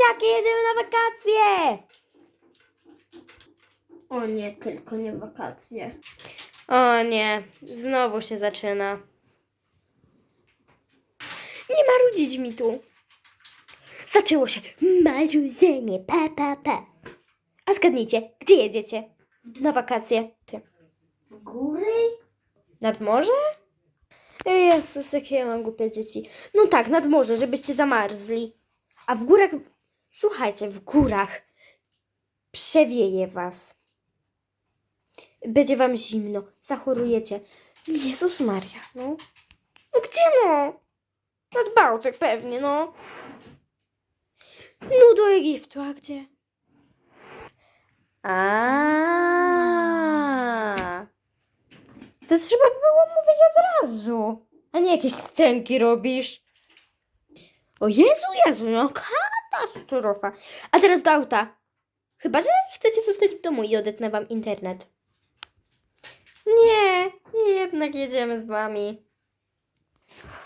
Jakie jedziemy na wakacje! O nie, tylko nie wakacje. O nie, znowu się zaczyna. Nie marudzić mi tu. Zaczęło się marudzenie, pa, pa, pa. A zgadnijcie, gdzie jedziecie na wakacje? W góry? Nad morze? Jezus, jakie ja mam głupie dzieci. No tak, nad morze, żebyście zamarzli. A w górach, słuchajcie, w górach przewieje was. Będzie wam zimno, zachorujecie. Jezus Maria, no. No gdzie no? Nad Bałtyk pewnie, no. No do Egiptu, a gdzie? A. To trzeba było mówić od razu, a nie jakieś scenki robisz. O Jezu, Jezu, no katastrofa. A teraz do auta. Chyba, że chcecie zostać w domu i odetnę wam internet. Nie, jednak jedziemy z wami.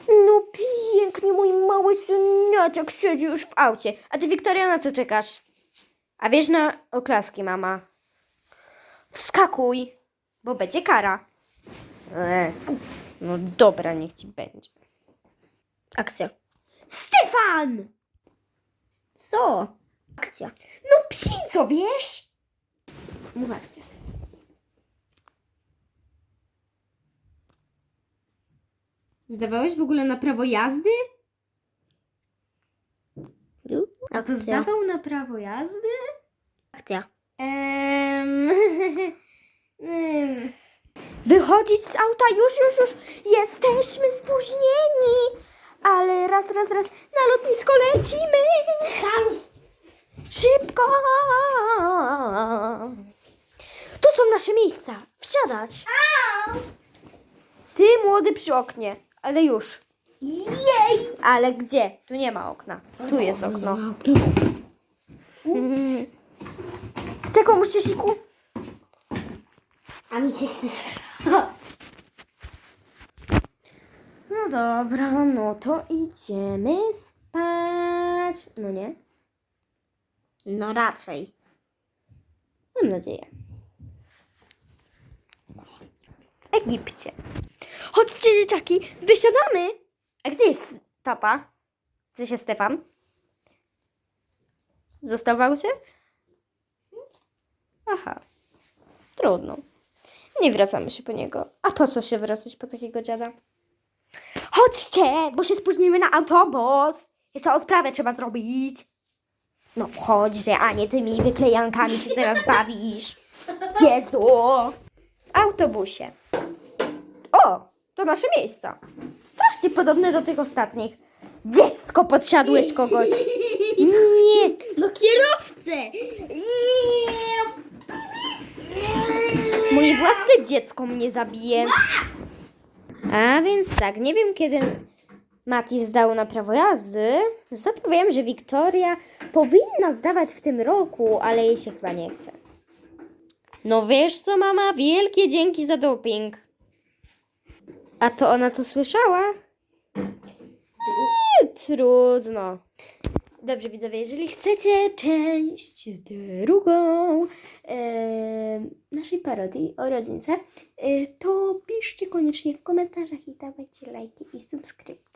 No pięknie, mój mały syniaczek siedzi już w aucie. A ty, Wiktoria, na co czekasz? A wiesz na oklaski, mama. Wskakuj, bo będzie kara. E, no dobra, niech ci będzie. Akcja. Stefan! Co? Akcja. No psi, co wiesz? Mów akcja. Zdawałeś w ogóle na prawo jazdy? A to zdawał na prawo jazdy? Akcja. Em, em. Wychodzić z auta, już, już, już. Jesteśmy spóźnieni. Ale raz, raz, raz na lotnisko lecimy. Szybko. Tu są nasze miejsca. Wsiadać. Ty młody przy oknie, ale już. Jej! Ale gdzie? Tu nie ma okna. Tu jest okno. Mhm. Chce komuś się siku? A mi się chce No dobra, no to idziemy spać. No nie? No raczej. Mam nadzieję. W Egipcie. Chodźcie, dzieciaki, wysiadamy. A gdzie jest tata? Gdzie się Stefan? Zostawał się? Aha. Trudno. Nie wracamy się po niego. A po co się wracać po takiego dziada? Chodźcie, bo się spóźnimy na autobus. Jeszcze odprawę trzeba zrobić. No chodźże, a nie tymi wyklejankami się teraz bawisz. Jezu! W autobusie. O, to nasze miejsca. Strasznie podobne do tych ostatnich. Dziecko, podsiadłeś kogoś. Nie, No kierowcę! moje własne dziecko mnie zabije. A więc tak, nie wiem kiedy Mati zdał na prawo jazdy. Za to wiem, że Wiktoria powinna zdawać w tym roku, ale jej się chyba nie chce. No wiesz co, mama? Wielkie dzięki za doping. A to ona to słyszała? Eee, trudno. Dobrze, widzowie, jeżeli chcecie część drugą naszej parodii o rodzince, e, to piszcie koniecznie w komentarzach i dawajcie lajki i subskrypcje.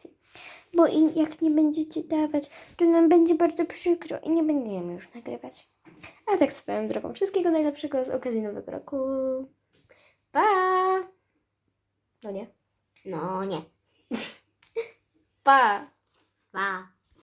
Bo i jak nie będziecie dawać, to nam będzie bardzo przykro i nie będziemy już nagrywać. A tak swoją drogą, wszystkiego najlepszego z okazji Nowego Roku. Pa! No nie. No nie. Pa! Pa.